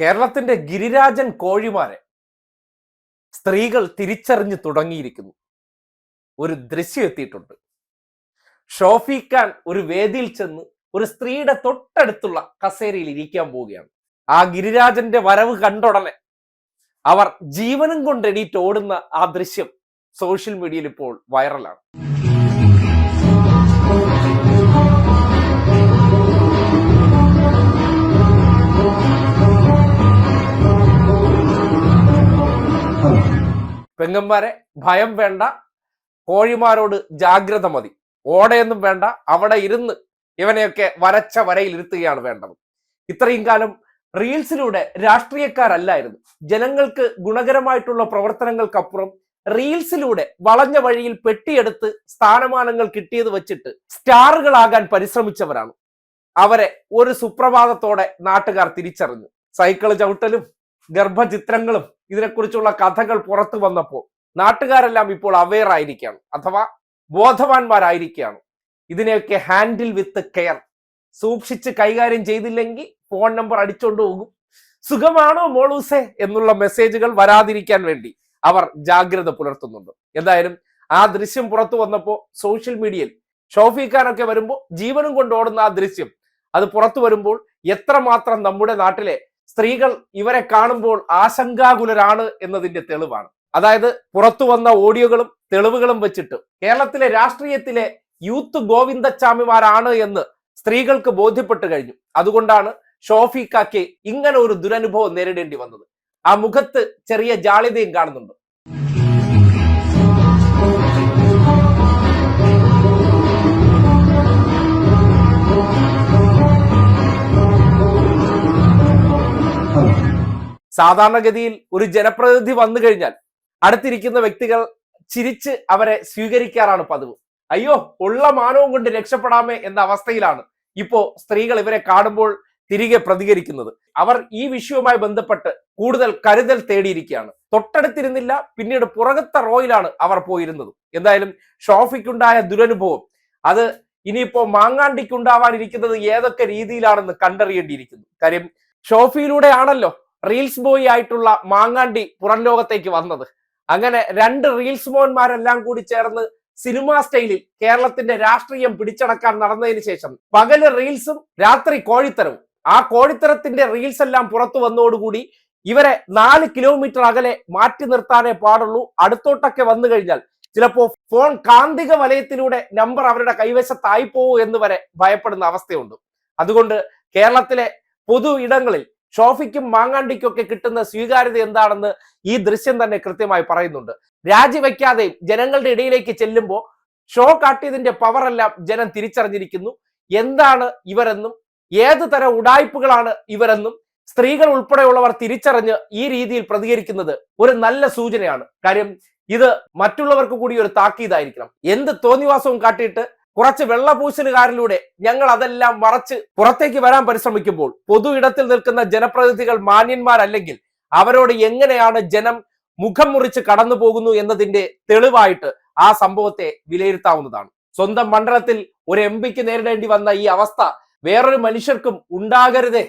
കേരളത്തിന്റെ ഗിരിരാജൻ കോഴിമാരെ സ്ത്രീകൾ തിരിച്ചറിഞ്ഞു തുടങ്ങിയിരിക്കുന്നു. ഒരു ദൃശ്യം എത്തിയിട്ടുണ്ട്. ഷോഫി ഖാൻ ഒരു വേദിയിൽ ചെന്ന് ഒരു സ്ത്രീയുടെ തൊട്ടടുത്തുള്ള കസേരയിൽ ഇരിക്കാൻ പോവുകയാണ്. ആ ഗിരിരാജന്റെ വരവ് കണ്ടുടനെ അവർ ജീവനും കൊണ്ട് എണീറ്റ് ഓടുന്ന ആ ദൃശ്യം സോഷ്യൽ മീഡിയയിൽ ഇപ്പോൾ വൈറലാണ്. പെങ്ങന്മാരെ ഭയം വേണ്ട കോഴിമാരോട് ജാഗ്രത മതി. ഓടയൊന്നും വേണ്ട അവിടെ ഇരുന്ന് ഇവനെയൊക്കെ വരച്ച വരയിൽ ഇരുത്തുകയാണ് വേണ്ടത്. ഇത്രയും കാലം റീൽസിലൂടെ രാഷ്ട്രീയക്കാരല്ലായിരുന്നു. ജനങ്ങൾക്ക് ഗുണകരമായിട്ടുള്ള പ്രവർത്തനങ്ങൾക്കപ്പുറം റീൽസിലൂടെ വളഞ്ഞ വഴിയിൽ പെട്ടിയെടുത്ത് സ്ഥാനമാനങ്ങൾ കിട്ടിയത് വെച്ചിട്ട് സ്റ്റാറുകളാകാൻ പരിശ്രമിച്ചവരാണ്. അവരെ ഒരു സുപ്രഭാതത്തോടെ നാട്ടുകാർ തിരിച്ചറിഞ്ഞു. സൈക്കിൾ ചവിട്ടലും ഗർഭചിത്രങ്ങളും ഇതിനെക്കുറിച്ചുള്ള കഥകൾ പുറത്തു വന്നപ്പോൾ നാട്ടുകാരെല്ലാം ഇപ്പോൾ അവെയർ ആയിരിക്കുകയാണ്. അഥവാ ബോധവാന്മാരായിരിക്കുകയാണ്. ഇതിനെയൊക്കെ ഹാൻഡിൽ വിത്ത് കെയർ സൂക്ഷിച്ച് കൈകാര്യം ചെയ്തില്ലെങ്കിൽ ഫോൺ നമ്പർ അടിച്ചോണ്ട് പോകും. സുഖമാണോ മോളൂസെ? എന്നുള്ള മെസ്സേജുകൾ വരാതിരിക്കാൻ വേണ്ടി അവർ ജാഗ്രത പുലർത്തുന്നുണ്ട്. എന്തായാലും ആ ദൃശ്യം പുറത്തു വന്നപ്പോൾ സോഷ്യൽ മീഡിയയിൽ ഷോഫി ഖാനൊക്കെ വരുമ്പോൾ ജീവനും കൊണ്ട് ഓടുന്ന ആ ദൃശ്യം അത് പുറത്തു വരുമ്പോൾ എത്രമാത്രം നമ്മുടെ നാട്ടിലെ സ്ത്രീകൾ ഇവരെ കാണുമ്പോൾ ആശങ്കാകുലരാണ് എന്നതിന്റെ തെളിവാണ്. അതായത് പുറത്തു വന്ന ഓഡിയോകളും തെളിവുകളും വെച്ചിട്ട് കേരളത്തിലെ രാഷ്ട്രീയത്തിലെ യൂത്ത് ഗോവിന്ദച്ചാമിമാരാണ് എന്ന് സ്ത്രീകൾക്ക് ബോധ്യപ്പെട്ടു കഴിഞ്ഞു. അതുകൊണ്ടാണ് ഷോഫിക്കാക്ക് ഇങ്ങനെ ഒരു ദുരനുഭവം നേരിടേണ്ടി വന്നത്. ആ മുഖത്ത് ചെറിയ ജാളിതയും കാണുന്നുണ്ട്. സാധാരണഗതിയിൽ ഒരു ജനപ്രതിനിധി വന്നു കഴിഞ്ഞാൽ അടുത്തിരിക്കുന്ന വ്യക്തികൾ ചിരിച്ച് അവരെ സ്വീകരിക്കാറാണ് പതിവ്. അയ്യോ ഉള്ള മാനവും കൊണ്ട് രക്ഷപ്പെടാമേ എന്ന അവസ്ഥയിലാണ് ഇപ്പോ സ്ത്രീകൾ ഇവരെ കാണുമ്പോൾ തിരികെ പ്രതികരിക്കുന്നത്. അവർ ഈ വിഷയവുമായി ബന്ധപ്പെട്ട് കൂടുതൽ കരുതൽ തേടിയിരിക്കുകയാണ്. തൊട്ടടുത്തിരുന്നില്ല പിന്നീട് പുറകത്തെ റോയിലാണ് അവർ പോയിരുന്നത്. എന്തായാലും ഷോഫിക്കുണ്ടായ ദുരനുഭവം അത് ഇനിയിപ്പോ മാങ്ങാണ്ടിക്കുണ്ടാവാനിരിക്കുന്നത് ഏതൊക്കെ രീതിയിലാണെന്ന് കണ്ടറിയേണ്ടിയിരിക്കുന്നു. കാര്യം ഷോഫിയിലൂടെ ആണല്ലോ റീൽസ് ബോയ് ആയിട്ടുള്ള മാങ്ങാണ്ടി പുറം ലോകത്തേക്ക് വന്നത്. അങ്ങനെ രണ്ട് റീൽസ് മോന്മാരെല്ലാം കൂടി ചേർന്ന് സിനിമാ സ്റ്റൈലിൽ കേരളത്തിന്റെ രാഷ്ട്രീയം പിടിച്ചടക്കാൻ നടന്നതിന് ശേഷം പകൽ റീൽസും രാത്രി കോഴിത്തരവും. ആ കോഴിത്തരത്തിന്റെ റീൽസ് എല്ലാം പുറത്തു വന്നതോടുകൂടി ഇവരെ നാല് കിലോമീറ്റർ അകലെ മാറ്റി നിർത്താനേ പാടുള്ളൂ. അടുത്തോട്ടൊക്കെ വന്നു കഴിഞ്ഞാൽ ചിലപ്പോ ഫോൺ കാന്തിക വലയത്തിലൂടെ നമ്പർ അവരുടെ കൈവശത്തായി എന്ന് വരെ ഭയപ്പെടുന്ന അവസ്ഥയുണ്ട്. അതുകൊണ്ട് കേരളത്തിലെ പൊതു ഇടങ്ങളിൽ ഷോഫിക്കും മാങ്ങാണ്ടിക്കും ഒക്കെ കിട്ടുന്ന സ്വീകാര്യത എന്താണെന്ന് ഈ ദൃശ്യം തന്നെ കൃത്യമായി പറയുന്നുണ്ട്. രാജിവെക്കാതെയും ജനങ്ങളുടെ ഇടയിലേക്ക് ചെല്ലുമ്പോൾ ഷോ കാട്ടിയതിന്റെ പവറെല്ലാം ജനം തിരിച്ചറിഞ്ഞിരിക്കുന്നു. എന്താണ് ഇവരെന്നും ഏത് തരം ഉടായ്പകളാണ് ഇവരെന്നും സ്ത്രീകൾ ഉൾപ്പെടെയുള്ളവർ തിരിച്ചറിഞ്ഞ് ഈ രീതിയിൽ പ്രതികരിക്കുന്നത് ഒരു നല്ല സൂചനയാണ്. കാര്യം ഇത് മറ്റുള്ളവർക്ക് കൂടി ഒരു താക്കീതായിരിക്കണം. എന്ത് തോന്നിവാസവും കാട്ടിയിട്ട് കുറച്ച് വെള്ളപൂശലുകാരിലൂടെ ഞങ്ങൾ അതെല്ലാം മറച്ച് പുറത്തേക്ക് വരാൻ പരിശ്രമിക്കുമ്പോൾ പൊതു ഇടത്തിൽ നിൽക്കുന്ന ജനപ്രതിനിധികൾ മാന്യന്മാരല്ലെങ്കിൽ അവരോട് എങ്ങനെയാണ് ജനം മുഖം മുറിച്ച് കടന്നു പോകുന്നു എന്നതിന്റെ തെളിവായിട്ട് ആ സംഭവത്തെ വിലയിരുത്താവുന്നതാണ്. സ്വന്തം മണ്ഡലത്തിൽ ഒരു എം പിക്ക് നേരിടേണ്ടി വന്ന ഈ അവസ്ഥ വേറൊരു മനുഷ്യർക്കും ഉണ്ടാകരുതേ.